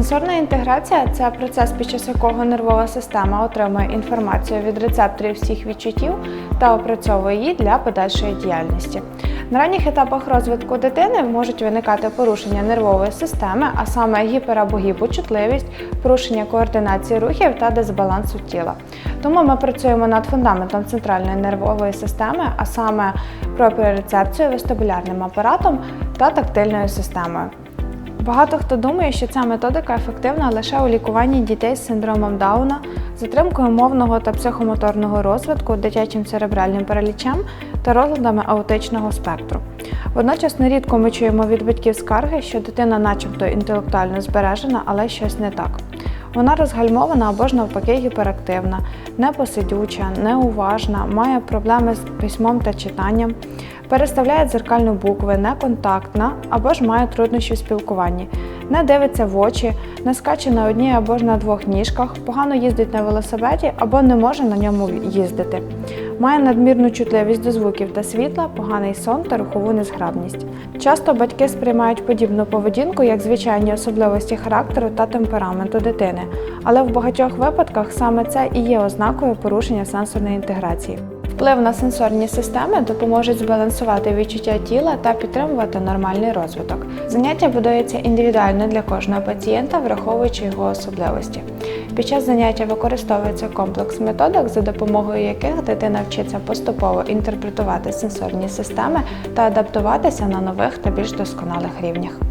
Сенсорна інтеграція це процес, під час якого нервова система отримує інформацію від рецепторів всіх відчуттів та опрацьовує її для подальшої діяльності. На ранніх етапах розвитку дитини можуть виникати порушення нервової системи, а саме гіпер або гіпочутливість, порушення координації рухів та дисбалансу тіла. Тому ми працюємо над фундаментом центральної нервової системи, а саме пропіорецепцією, вестибулярним апаратом та тактильною системою. Багато хто думає, що ця методика ефективна лише у лікуванні дітей з синдромом Дауна, затримкою мовного та психомоторного розвитку, дитячим церебральним паралічем та розладами аутичного спектру. Водночас нерідко ми чуємо від батьків скарги, що дитина, начебто, інтелектуально збережена, але щось не так. Вона розгальмована або ж навпаки гіперактивна, непосидюча, неуважна, має проблеми з письмом та читанням, переставляє дзеркальну букви, неконтактна або ж має труднощі в спілкуванні, не дивиться в очі, не скаче на одній або ж на двох ніжках, погано їздить на велосипеді або не може на ньому їздити. Має надмірну чутливість до звуків та світла, поганий сон та рухову незграбність. Часто батьки сприймають подібну поведінку як звичайні особливості характеру та темпераменту дитини, але в багатьох випадках саме це і є ознакою порушення сенсорної інтеграції. Вплив на сенсорні системи допоможуть збалансувати відчуття тіла та підтримувати нормальний розвиток. Заняття будується індивідуально для кожного пацієнта, враховуючи його особливості. Під час заняття використовується комплекс методик, за допомогою яких дитина вчиться поступово інтерпретувати сенсорні системи та адаптуватися на нових та більш досконалих рівнях.